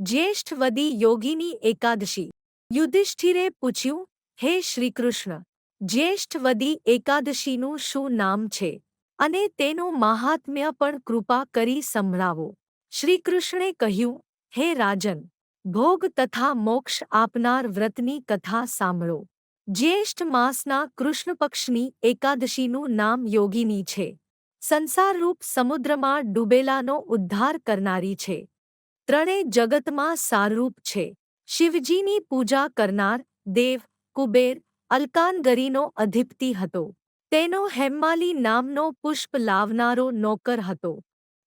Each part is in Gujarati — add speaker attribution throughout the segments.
Speaker 1: જ્યેષ્ઠવદી યોગીની એકાદશી. યુધિષ્ઠિરે પૂછ્યું, હે શ્રીકૃષ્ણ જ્યેષ્ઠવદી એકાદશીનું શું નામ છે? અને તેનું મહાત્મ્ય પણ કૃપા કરી સંભળાવો. શ્રીકૃષ્ણે કહ્યું, હે રાજન, ભોગ તથા મોક્ષ આપનાર વ્રતની કથા સાંભળો. જ્યેષ્ઠ માસના કૃષ્ણપક્ષની એકાદશીનું નામ યોગીની છે. સંસારરૂપ સમુદ્રમાં ડૂબેલાનો ઉદ્ધાર કરનારી છે. ત્રણે જગતમાં સારરૂપ છે. શિવજીની પૂજા કરનાર દેવ, કુબેર, અલકાનગરીનો અધિપતિ હતો. તેનો હેમ્માલી નામનો પુષ્પ લાવનારો નોકર હતો.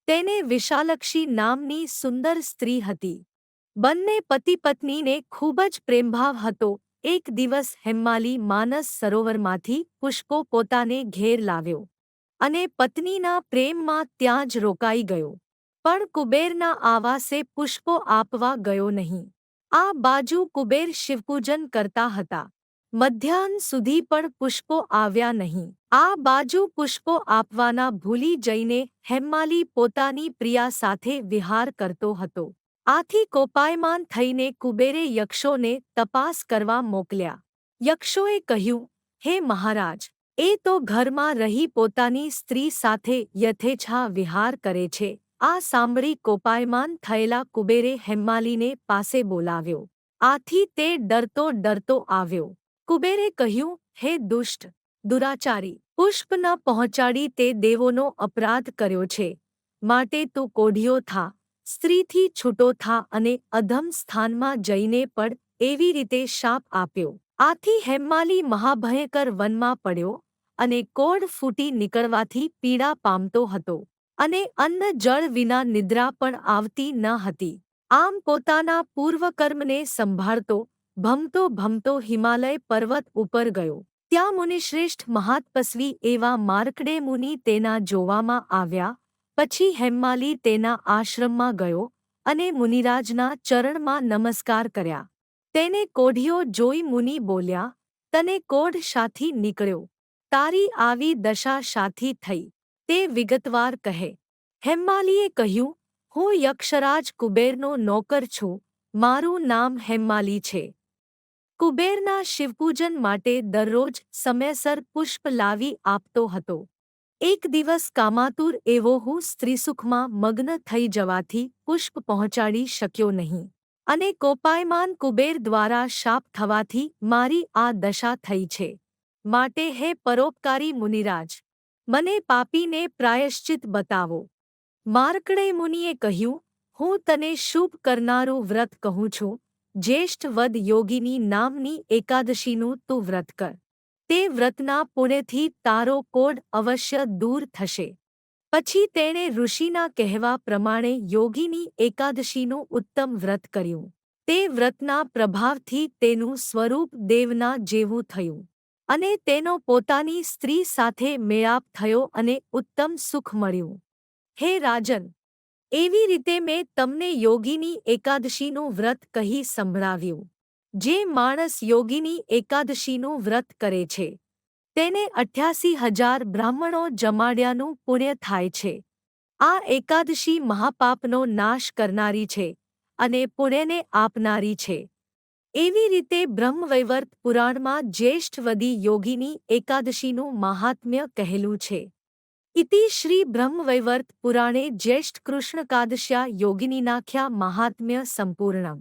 Speaker 1: તેને વિશાલક્ષી નામની સુંદર સ્ત્રી હતી. બંને પતિ પત્નીને ખૂબ જ પ્રેમભાવ હતો. એક દિવસ હેમ્માલી માનસ સરોવરમાંથી પુષ્પો પોતાને ઘેર લાવ્યો અને પત્નીના પ્રેમમાં ત્યાં જ રોકાઈ ગયો. પણ કુબેરના આવાસે પુષ્પો આપવા ગયો નહીં. આ બાજુ કુબેર શિવપૂજન કરતા હતા. મધ્યાહન સુધી પણ પુષ્પો આવ્યા નહીં. આ બાજુ પુષ્પો આપવાના ભૂલી જઈને હેમ્માલી પોતાની પ્રિયા સાથે વિહાર કરતો હતો. આથી કોપાયમાન થઈને કુબેરે યક્ષોને તપાસ કરવા મોકલ્યા. યક્ષોએ કહ્યું, હે મહારાજ, એ તો ઘરમાં રહી પોતાની સ્ત્રી સાથે યથેચ્છા વિહાર કરે છે. આ સાંભળી કોપાયમાન થયેલા કુબેરે હેમ્માલીને પાસે બોલાવ્યો. આથી તે ડરતો ડરતો આવ્યો. કુબેરે કહ્યું, હે દુષ્ટ, દુરાચારી, પુષ્પ ન પહોંચાડી તે દેવોનો અપરાધ કર્યો છે. માટે તું કોઢિયો થા, સ્ત્રીથી છૂટો થા અને અધમ સ્થાનમાં જઈને પડ. એવી રીતે શાપ આપ્યો. આથી હેમ્માલી મહાભયંકર વનમાં પડ્યો અને કોઢ ફૂટી નીકળવાથી પીડા પામતો હતો. અને અન્ન જળ વિના નિદ્રા પણ આવતી ન હતી. આમ પોતાના પૂર્વકર્મને સંભાળતો, ભમતો ભમતો હિમાલય પર્વત ઉપર ગયો. ત્યાં મુનિશ્રેષ્ઠ મહાતપસ્વી એવા માર્કડે મુનિ તેના જોવામાં આવ્યા, પછી હેમ્માલી તેના આશ્રમમાં ગયો અને મુનિરાજના ચરણમાં નમસ્કાર કર્યા. તેને કોઢિયો જોઈ મુનિ બોલ્યા, તને કોઢ શાથી નીકળ્યો. તારી આવી દશા શાથી થઈ. તે વિગતવાર કહે, હેમ્માલીએ કહ્યું, હું યક્ષરાજ કુબેરનો નોકર છું. મારું નામ હેમ્માલી છે. કુબેરના શિવપૂજન માટે દરરોજ સમયસર પુષ્પ લાવી આપતો હતો. એક દિવસ કામાતુર એવો હું સ્ત્રીસુખમાં મગ્ન થઈ જવાથી પુષ્પ પહોંચાડી શક્યો નહીં અને કોપાયમાન કુબેર દ્વારા શાપ થવાથી મારી આ દશા થઈ છે. માટે હે પરોપકારી મુનિરાજ મને પાપીને પ્રાયશ્ચિત બતાવો. માર્કડે મુનિએ કહ્યું, હું તને શુભ કરનારું વ્રત કહું છું. જ્યેષ્ઠ વદ યોગીની નામની એકાદશીનું તું વ્રત કર. તે વ્રતના પુણ્યથી તારો કોડ અવશ્ય દૂર થશે. પછી તેણે ઋષિના કહેવા પ્રમાણે યોગીની એકાદશીનું ઉત્તમ વ્રત કર્યું. તે વ્રતના પ્રભાવથી તેનું સ્વરૂપ દેવના જેવું થયું. અને તેનો પોતાની સ્ત્રી સાથે મેળાપ થયો અને ઉત્તમ સુખ મળ્યું. હે રાજન, એવી રીતે મેં તમને યોગીની એકાદશીનું વ્રત કહી સંભળાવ્યું, જે માણસ યોગીની એકાદશીનું વ્રત કરે છે. તેને અઠ્યાસી હજાર બ્રાહ્મણો જમાડ્યાનું પુણ્ય થાય છે. આ એકાદશી મહાપાપનો નાશ કરનારી છે અને પુણ્યને આપનારી છે. એવી રીતે બ્રહ્મવૈવર્ત પુરાણમાં જ્યેષ્ઠવદી યોગીની એકાદશીનું મહાત્મ્ય કહેલું છે. ઇતિ શ્રી બ્રહ્મવૈવર્ત પુરાણે જ્યેષ્ઠ કૃષ્ણકાદશ્યા યોગિનીનાખ્યા મહાત્મ્ય સંપૂર્ણમ.